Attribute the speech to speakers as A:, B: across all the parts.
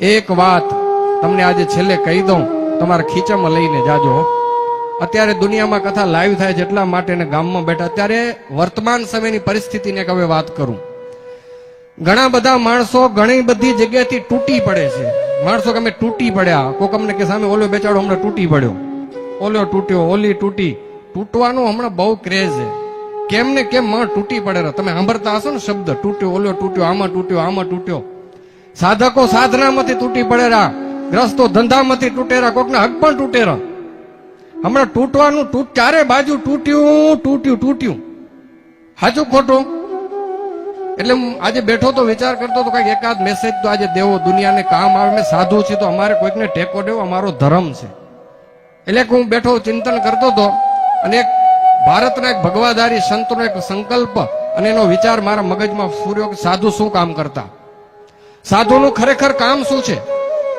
A: એક વાત તમને આજે છેલ્લે કહી દઉં. તમારા ખીચામાં લઈને જાજો. અત્યારે દુનિયામાં કથા લાઈવ થાય છે એટલા માટે ને ગામમાં બેઠા. અત્યારે વર્તમાન સમયની પરિસ્થિતિને હવે વાત કરું. ઘણા બધા માણસો ઘણી બધી જગ્યાએથી તૂટી પડે છે. માણસો કે અમે તૂટી પડ્યા. કોક અમને કે સામે, ઓલો બેચાડો હમણાં તૂટી પડ્યો. ઓલો તૂટ્યો, ઓલી તૂટી. તૂટવાનો હમણાં બહુ ક્રેઝ છે. કેમ ને કેમ માં તૂટી પડે. તમે સાંભળતા હશો ને શબ્દ, તૂટ્યો, ઓલો તૂટ્યો, આમાં તૂટ્યો આમાં તૂટ્યો. સાધકો સાધનામાંથી તૂટી પડેરા ગ્રસ્તો ધંધામાંથી તૂટેરા કોકના હક પણ તૂટેરા હમણાં તૂટવાનું તૂટ ચારે બાજુ તૂટ્યું તૂટ્યું તૂટ્યું. સાચું ખોટું? એટલે હું આજે બેઠો તો વિચાર કરતો તો કંઈક એકાદ મેસેજ તો આજે દેવો, દુનિયાને કામ આવે, મેં સાધુ છે તો અમારે કોઈકને ટેકો દેવો, અમારો ધર્મ છે. એટલે હું બેઠો ચિંતન કરતો હતો અને એક ભારતના એક ભગવાધારી સંતનો એક સંકલ્પ અને એનો વિચાર મારા મગજમાં સૂર્યો સાધુ શું કામ કરતા? સાધુનું ખરેખર કામ શું છે?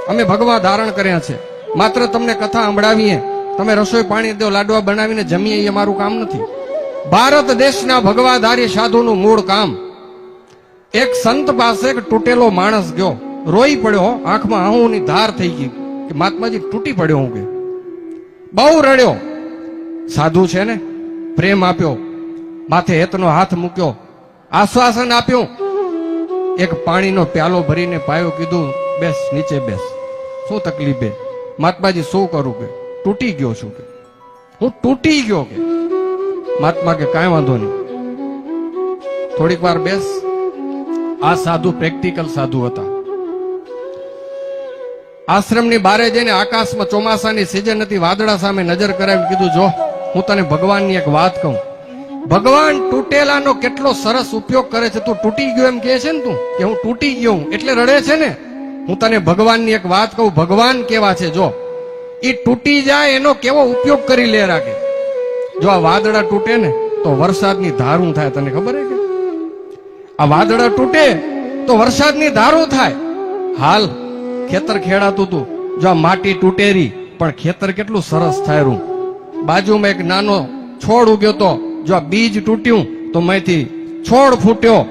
A: અમે ભગવા ધારણ કર્યા છે. માત્ર તમને કથા સંભળાવીએ. તમે રસોઈ પાણી દો, લાડવા બનાવીને જમીએ, એ મારું કામ નથી. ભારત દેશના ભગવાધારી સાધુનું મૂળ કામ. એક સંત પાસે એક તૂટેલો માણસ ગયો. રોઈ પડ્યો, આંખમાં આહુની ધાર થઈ ગઈ કે મહાત્માજી તૂટી પડ્યો હું કે? બહુ રડ્યો. સાધુ છે ને? પ્રેમ આપ્યો. માથે હેતનો હાથ મૂક્યો. આશ્વાસન આપ્યું. એક પાણીનો પ્યાલો ભરીને પાયો કીધું, બેસ, નીચે બેસ. શું તકલીફ? છે મહાત્માજી, શું કરું કે? તૂટી ગયો છું કે? હું તૂટી ગયો કે? મહાત્મા કે, કાંઈ વાંધો નહીં. થોડીક વાર બેસ. આ સાધુ પ્રેક્ટિકલ સાધુ હતા. આશ્રમની બારે જઈને આકાશમાં ચોમાસાની સિઝન હતી, વાદળા સામે નજર કરાવી કીધું, જો, હું તને ભગવાનની એક વાત કહું. ભગવાન તૂટેલાનો કેટલો સરસ ઉપયોગ કરે છે? તું તૂટી ગયો એમ કહે છે ને તું, કે હું તૂટી ગયો હું, એટલે રડે છે ને? હું તને ભગવાનની એક વાત કહું, ભગવાન કેવા છે? જો એ તૂટી જાય એનો કેવો ઉપયોગ કરી લે રાખે? જો આ વાદળા તૂટે ને, તો વરસાદની ધારું થાય, તને ખબર હે કે? આ વાદળા તૂટે, તો વરસાદની ધારું થાય. હાલ, ખેતર ખેડાતું તું. જો આ માટી તૂટેરી, પણ ખેતર કેટલું સરસ થાય રૂ બાજુમાં એક નાનો છોડ ઉગ્યો તો જો આ બીજ તૂટ્યું, તો માંથી છોડ ફૂટ્યો.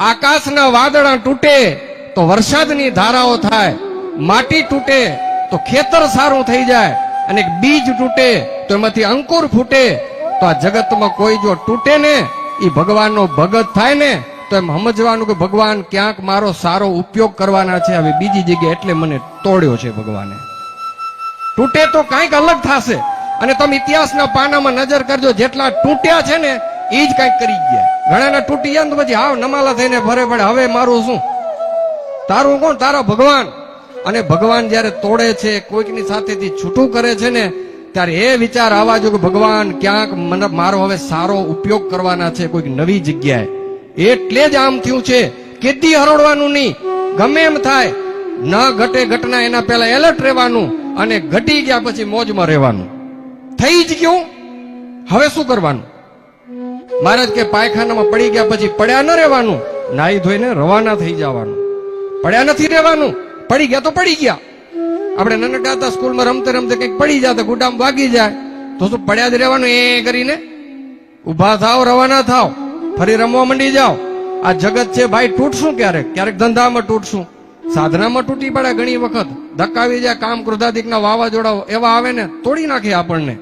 A: આકાશના વાદળા તૂટે, તો વરસાદની ધારાઓ થાય. માટી તૂટે, તો ખેતર સારું થઈ જાય. અને બીજ તૂટે, તો એમાંથી અંકુર ફૂટે. તો આ જગતમાં કોઈ જો તૂટે ને એ ભગવાનનો ભગત થાય ને, તો એમ સમજવાનું કે ભગવાન ક્યાંક મારો સારો ઉપયોગ કરવાના છે. હવે બીજી જગ્યાએ એટલે મને તોડ્યો છે ભગવાને. તૂટે તો કાંઈક અલગ થશે. અને તમે ઇતિહાસના પાનામાં નજર કરજો, જેટલા તૂટ્યા છે ને એ જ કાંઈક કરી ગયા. ઘણાના તૂટી ગયા ને તો પછી હાવ નમાલા થઈને ફરે પડે. હવે મારું શું? તારું કોણ? તારા ભગવાન. અને ભગવાન જ્યારે તોડે છે, કોઈકની સાથેથી છૂટું કરે છે ને, ત્યારે એ વિચાર આવવા જો કે ભગવાન, ક્યાંક મને મારો હવે સારો ઉપયોગ કરવાના છે કોઈક નવી જગ્યાએ. એટલે જ આમ થયું છે. કેદી હરોળવાનું નહીં. ગમે એમ થાય. ન ઘટે ઘટના એના પહેલા એલર્ટ રહેવાનું અને ઘટી ગયા પછી મોજમાં રહેવાનું. થઈ જ ગયું. હવે શું કરવાનું? મહારાજ કે પાયખાનામાં પડી ગયા પછી પડ્યા ન રહેવાનું. નાહી ધોઈને રવાના થઈ જવાનું. પડ્યા નથી રહેવાનું. પડી ગયા તો પડી ગયા. આપણે નાનકડા હતા સ્કૂલમાં રમતે રમતે કંઈક પડી જાય ગુડામ વાગી જાય. તો શું પડ્યા જ રહેવાનું એ કરીને? ઊભા થાવ રવાના થાવ ફરી રમવા મંડી જાઓ. આ જગત છે ભાઈ, તૂટશું ક્યારેક ક્યારેક ધંધામાં તૂટશું. સાધનામાં તૂટી પડે ઘણી વખત. ધક્કાવી જાય કામ ક્રોધાધિકના વાવાઝોડા એવા આવે ને, તોડી નાખે આપણને.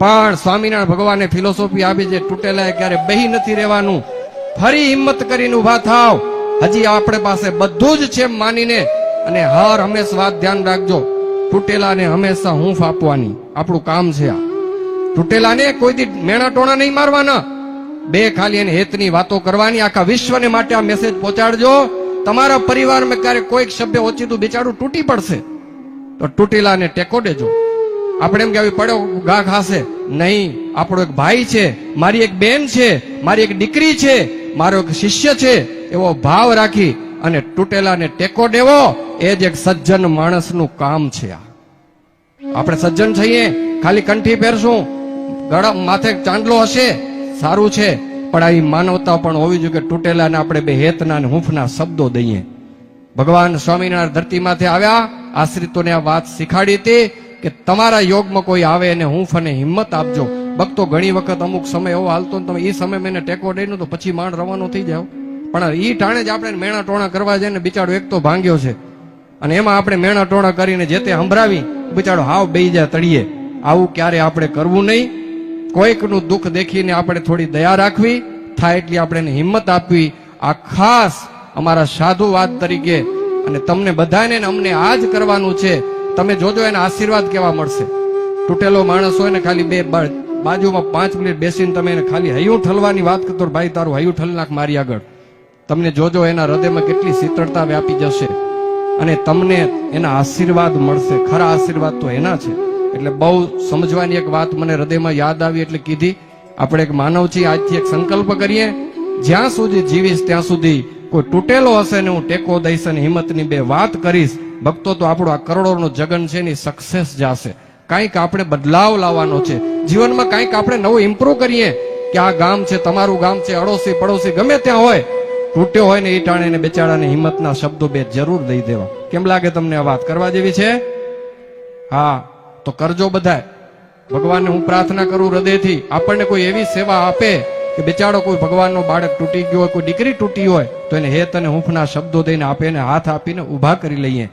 A: પણ સ્વામિનારાયણ ભગવાને ફિલોસોફી આપી છે, તૂટેલા ક્યારે બહી નથી રહેવાનું. ફરી હિંમત કરીને ઊભા થાવ. હજી આપણે પાસે બધું જ છે માનીને અને હર હંમેશ વાત ધ્યાન રાખજો. તૂટેલાને હંમેશા હૂંફ આપવાની. આપણું કામ છે આ. તૂટેલાને કોઈ દી મેણા ટોણા નહીં મારવાના. બે ખાલી એને હેતની વાતો કરવાની, આખા વિશ્વને માટે આ મેસેજ પહોંચાડજો. તમારા પરિવારમાં ક્યારેક કોઈક શબ્દ ઓચિતું બિચારું તૂટી પડશે. તો તૂટેલાને ટેકો દેજો. આપણે એમ કે પડ્યો ઘા ખાશે નહીં, આપણો એક ભાઈ છે, મારી એક બેન છે, મારી એક દીકરી છે, મારો એક શિષ્ય છે, એવો ભાવ રાખી અને તૂટેલાને ટેકો દેવો, એ જ એક સજ્જન માણસનું કામ છે આ. આપણે સજ્જન થઈએ, ખાલી કંઠી પહેરશું, ગળા માથે ચાંદલો હશે, સારું છે, પણ આવી માનવતા પણ હોવી જોઈએ કે તૂટેલાને આપણે બે હેતના અને હૂંફના શબ્દો દઈએ. ભગવાન સ્વામિનારાયણ ધરતીમાંથી આવ્યા, આશ્રિતોને આ વાત શીખાડી હતી કે તમારા યોગમાં કોઈ આવે અને હું ફને હિંમત આપજો. ભક્તો ઘણી વખત અમુક સમય એવો હાલતો ને તમે એ સમય મેં ટેકો દઈને તો પછી માંડ રવાનો થઈ જાવ પણ એ ટાણે જ આપણે મેણા ટોણા કરવા જાય ને બિચારો એક તો ભાંગ્યો છે. અને એમાં આપણે મેણા ટોણા કરીને જે તે સંભળાવી બિચારો હાવ બે જાય તળીએ આવું ક્યારે આપણે કરવું નહીં. કોઈકનું દુઃખ દેખીને આપણે થોડી દયા રાખવી, થાય એટલી આપણે એને હિંમત આપવી. આ ખાસ અમારા સાધુવાદ તરીકે, અને તમને બધાને અમને આ જ કરવાનું છે. તમે જોજો, એના આશીર્વાદ કેવા મળશે. તૂટેલો માણસ હોય ને ખાલી બે બાજુમાં પાંચ મિનિટ બેસીને તમે એને ખાલી હૈયું ઠલવાની વાત કરતો ભાઈ, તારું હૈયું ઠલ નાખ મારી આગળ. તમને જોજો, એના હૃદયમાં કેટલી શીતળતા વ્યાપી જશે. અને તમને એના આશીર્વાદ મળશે. ખરા આશીર્વાદ તો એના છે. એટલે બહુ સમજવાની એક વાત મને હૃદયમાં યાદ આવી એટલે કીધી. આપણે એક માનવ છીએ આજથી એક સંકલ્પ કરીએ. જ્યાં સુધી જીવીશ ત્યાં સુધી કોઈ તૂટેલો હશે ને હું ટેકો દઈશ અને હિંમતની બે વાત કરીશ ભક્તો તો આપણું આ કરોડોનું જગન છે એની સક્સેસ જાશે. કાંઈક આપણે બદલાવ લાવવાનો છે. જીવનમાં કાંઈક આપણે નવું ઇમ્પ્રુવ કરીએ. કે આ ગામ છે, તમારું ગામ છે, અડોશી પડોશી ગમે ત્યાં હોય, તૂટ્યો હોય ને એ ટાણે બેચારાને હિંમતના શબ્દો બે જરૂર દઈ દેવા. કેમ લાગે તમને આ વાત કરવા જેવી છે? હા, તો કરજો બધાય. ભગવાનને હું પ્રાર્થના કરું હૃદયથી, આપણને કોઈ એવી સેવા આપે કે બિચારો કોઈ ભગવાનનો બાળક તૂટી ગયો હોય, કોઈ દીકરી તૂટી હોય, તો એને હેત અને હૂંફના શબ્દો દઈને આપે એને હાથ આપીને ઊભા કરી લઈએ.